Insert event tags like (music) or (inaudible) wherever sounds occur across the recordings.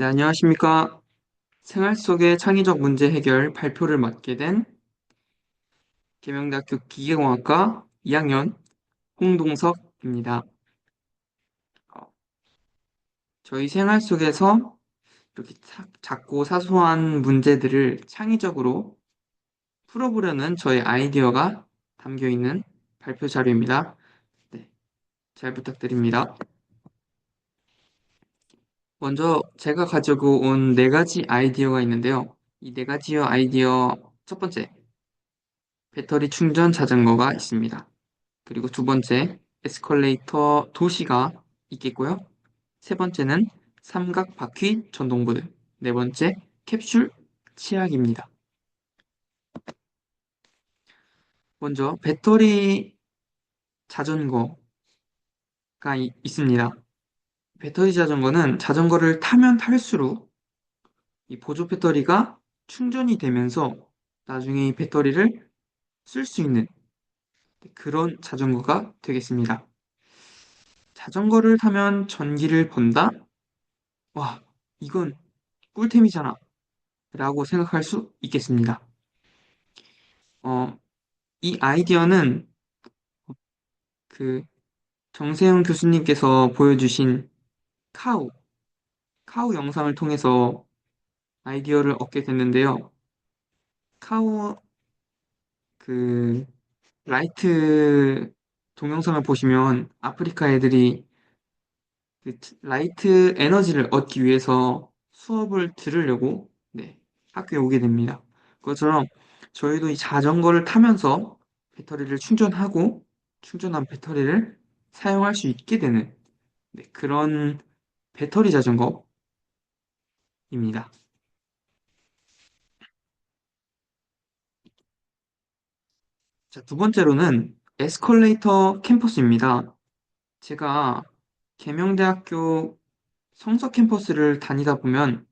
네, 안녕하십니까. 생활 속의 창의적 문제 해결 발표를 맡게 된 계명대학교 기계공학과 2학년 홍동석입니다. 어, 저희 생활 속에서 이렇게 자- 작고 사소한 문제들을 창의적으로 풀어보려는 저의 아이디어가 담겨 있는 발표 자료입니다. 네, 잘 부탁드립니다. 먼저 제가 가지고 온 네 가지 아이디어가 있는데요. 이 네 가지 아이디어 첫 번째, 배터리 충전 자전거가 있습니다. 그리고 두 번째, 에스컬레이터 도시가 있겠고요. 세 번째는 삼각 바퀴 전동보드. 네 번째, 캡슐 치약입니다. 먼저 배터리 자전거가 이- 있습니다. 배터리 자전거는 자전거를 타면 탈수록 이 보조 배터리가 충전이 되면서 나중에 이 배터리를 쓸 수 있는 그런 자전거가 되겠습니다. 자전거를 타면 전기를 번다? 와, 이건 꿀템이잖아. 라고 생각할 수 있겠습니다. 어, 이 아이디어는 그 정세영 교수님께서 보여주신 카우, 카우 영상을 통해서 아이디어를 얻게 됐는데요. 카우 그 라이트 동영상을 보시면 아프리카 애들이 그 라이트 에너지를 얻기 위해서 수업을 들으려고 네, 학교에 오게 됩니다. 그것처럼 저희도 이 자전거를 타면서 배터리를 충전하고 충전한 배터리를 사용할 수 있게 되는 네, 그런 배터리 자전거입니다. 자, 두 번째로는 에스컬레이터 캠퍼스입니다. 제가 계명대학교 성서 캠퍼스를 다니다 보면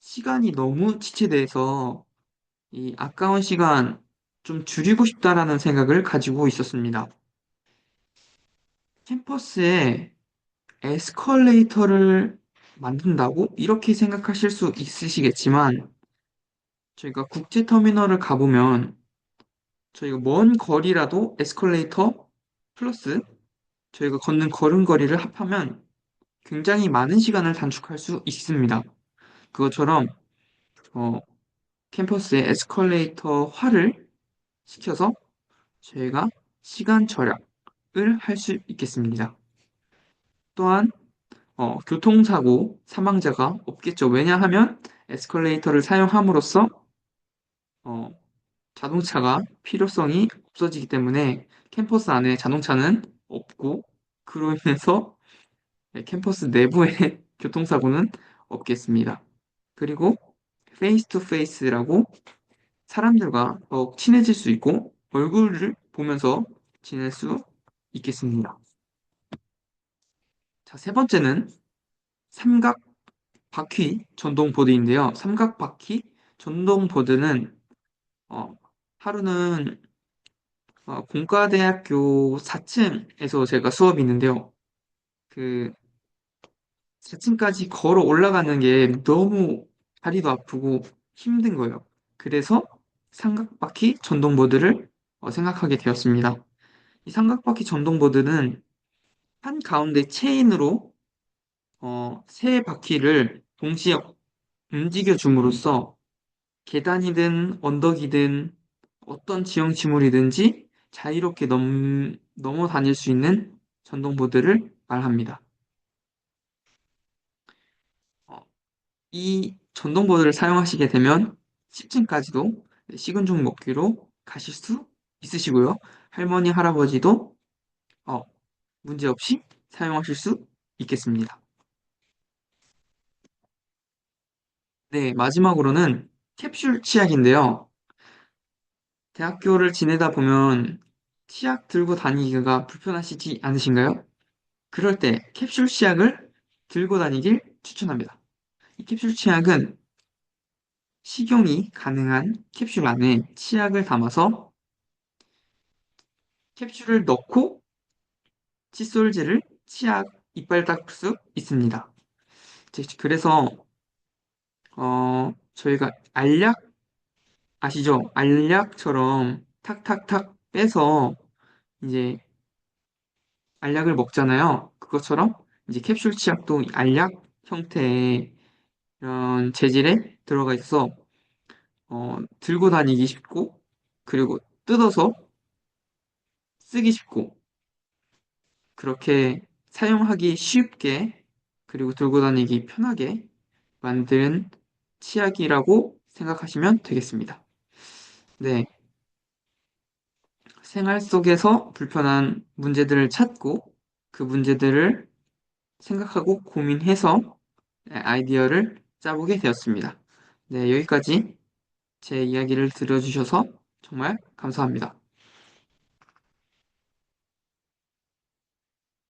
시간이 너무 지체돼서 이 아까운 시간 좀 줄이고 싶다라는 생각을 가지고 있었습니다. 캠퍼스에 에스컬레이터를 만든다고? 이렇게 생각하실 수 있으시겠지만, 저희가 국제터미널을 가보면, 저희가 먼 거리라도 에스컬레이터 플러스 저희가 걷는 걸음걸이를 합하면 굉장히 많은 시간을 단축할 수 있습니다. 그것처럼, 어, 캠퍼스에 에스컬레이터화를 시켜서 저희가 시간 절약을 할 수 있겠습니다. 또한 어, 교통사고 사망자가 없겠죠. 왜냐하면 에스컬레이터를 사용함으로써 어, 자동차가 필요성이 없어지기 때문에 캠퍼스 안에 자동차는 없고 그로 인해서 네, 캠퍼스 내부의 (laughs) 교통사고는 없겠습니다. 그리고 페이스 투 페이스라고 사람들과 더욱 친해질 수 있고 얼굴을 보면서 지낼 수 있겠습니다. 자, 세 번째는 삼각 바퀴 전동 보드인데요. 삼각 바퀴 전동 보드는 어, 하루는 어, 공과대학교 4층에서 제가 수업이 있는데요. 그 4층까지 걸어 올라가는 게 너무 다리도 아프고 힘든 거예요. 그래서 삼각바퀴 전동보드를 어, 생각하게 되었습니다. 이 삼각바퀴 전동보드는 한 가운데 체인으로 어, 세 바퀴를 동시에 움직여 줌으로써 계단이든 언덕이든 어떤 지형 지물이든지 자유롭게 넘, 넘어 다닐 수 있는 전동보드를 말합니다. 어, 이 전동보드를 사용하시게 되면 10층까지도 식은 죽 먹기로 가실 수 있으시고요. 할머니, 할아버지도 어, 문제없이 사용하실 수 있겠습니다. 네, 마지막으로는 캡슐 치약인데요. 대학교를 지내다 보면 치약 들고 다니기가 불편하시지 않으신가요? 그럴 때 캡슐 치약을 들고 다니길 추천합니다. 이 캡슐 치약은 식용이 가능한 캡슐 안에 치약을 담아서 캡슐을 넣고 칫솔질을 치약 이빨 닦을 수 있습니다. 그래서 어, 저희가 알약 아시죠? 알약처럼 탁탁탁 빼서 이제 알약을 먹잖아요. 그것처럼 이제 캡슐 치약도 알약 형태의 이런 재질에 들어가 있어 어, 들고 다니기 쉽고 그리고 뜯어서 쓰기 쉽고 그렇게 사용하기 쉽게 그리고 들고 다니기 편하게 만든 치약이라고 생각하시면 되겠습니다. 네. 생활 속에서 불편한 문제들을 찾고 그 문제들을 생각하고 고민해서 아이디어를 짜보게 되었습니다. 네, 여기까지 제 이야기를 들어주셔서 정말 감사합니다.